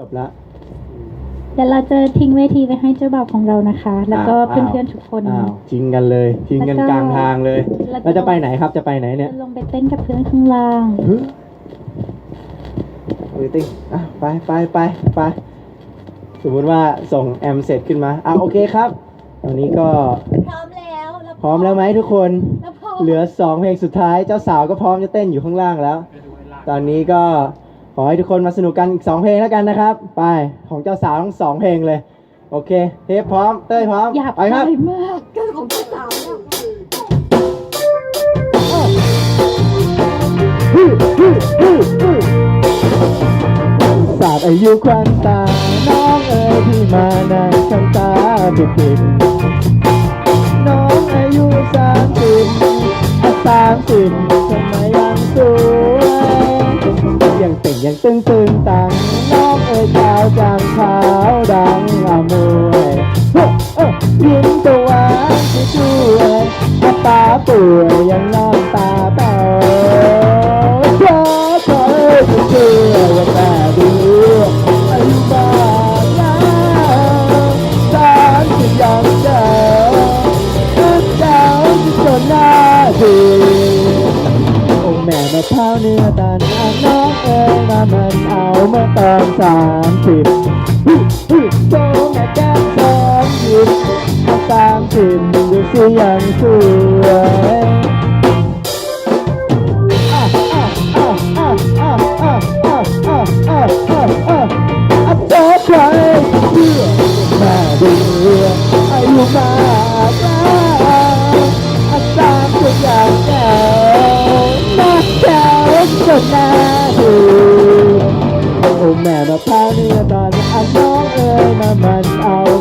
จบละเดี๋ยวเราจะทิ้งเวทีไว้ให้เจ้าบ่าวของเรานะคะ แล้วก็เพื่อนเพื่อนทุกคน อ้าวทิ้งกันเลยทิ้งกันกลางทางเลย เราจะไปไหนครับจะไปไหนเนี่ยจะลงไปเต้นกับเพื่อนข้างล่างเฮ้ยติ้งอะไปไปไปไปสมมุติว่าส่งแอมเสร็จขึ้นมาอะโอเคครับตอนนี้ก็พร้อมแล้วพร้อมแล้วไหมทุกคนเหลือสองเพลงสุดท้ายเจ้าสาวก็พร้อมจะเต้นอยู่ข้างล่างแล้ว ตอนนี้ก็ อให้ทุกคนมาสนุกกันอีกสองเพลงแล้วกันนะครับ ไปของเจ้าสาวทั้งสองเพลงเลย โอเค เทปพร้อม เต้ยพร้อมไปครับ มากก็ของเจ้าสาวเนี่ยสอายุควันตา น้องเอ๋ยที่มาในคันตาผิดผิด ตึงตึงตังน้องเอ๋ยขาวจางขาวดังอามวยยิ้มตัวที่ด้วยถ้าตาเปื่อยยังน้ำตาเตาขธอเธอที่เชื่อว่าแต่ดีอายุมากแล้วสามสิบยังเจ้าเจ้าที่จนหน้าดีโอ้แม่มะพร้าวเนื้อตาลอ่า มันเอามาตอนสามสิบโจงแก่แก้มสองหยิบตามสิบดูสิยังสู้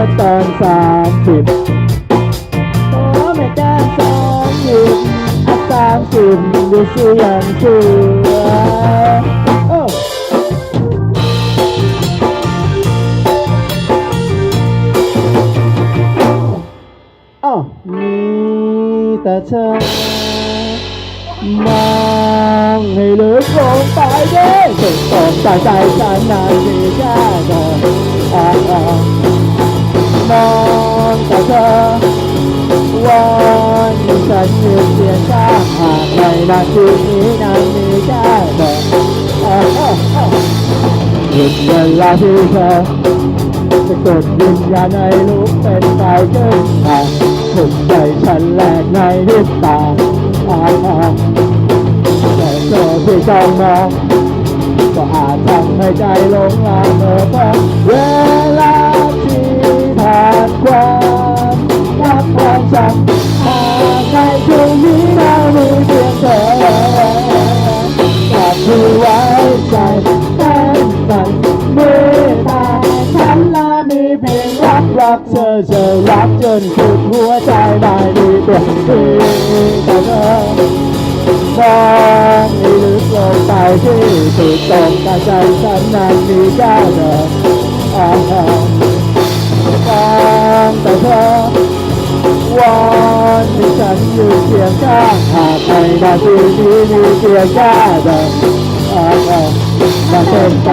ื่อตอนสามสิบขอแม่แก้มสองหยุดอัสามสิบดูสิยังสวยโอ้โอ้มีแต่เธอมองให้ลึกลงไปด้วยส่งต่อใจฉันนานที่แค่เธออ่า มองแต่เธอวันฉันมีเพียงข้าหากในนาทีนี้นั้นมีแค่เธอหยุดเวลาที่เธอจะกดยิญญาในลูกเป็นไฟเกินมาถูกใจฉันแหลกในลิดตาแต่เธอที่จ้องมองก็อาจทำให้ใจหลงลางเธอเพราะเวลา เจอรักจนสุดหัวใจได้ดีตัวจริงแต่เธอมองให้ลึกลงไปที่สุดตรงกับใจฉันนั้นมีแค่เธออ่านทางแต่เธอวอนให้ฉันอยู่เคียงข้างหากในนาทีนี้มีเพียงแค่เธออ่านทางมาเป็นไป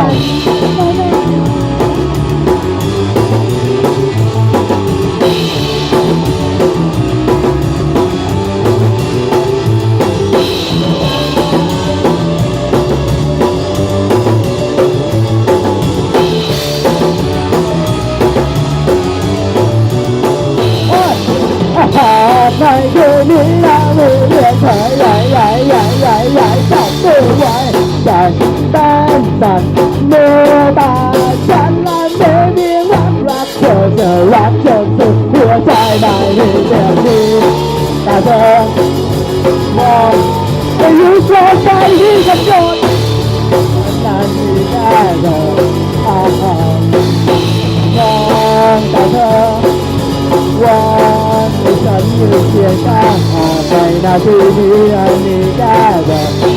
สูงไว้แต่แต่แต่เมื่อตาฉันนั้นไม่มีความรักเธอจะรักจนสุดหัวใจไม่มีเดียวนี้แต่เธอมองไม่รู้ตรงใจที่กระโดดนั้นมีได้เธออ่ามงแต่เธอวันฉันยืนเคียงข้างหากในนาทีนี้อันนี้ได้เธอ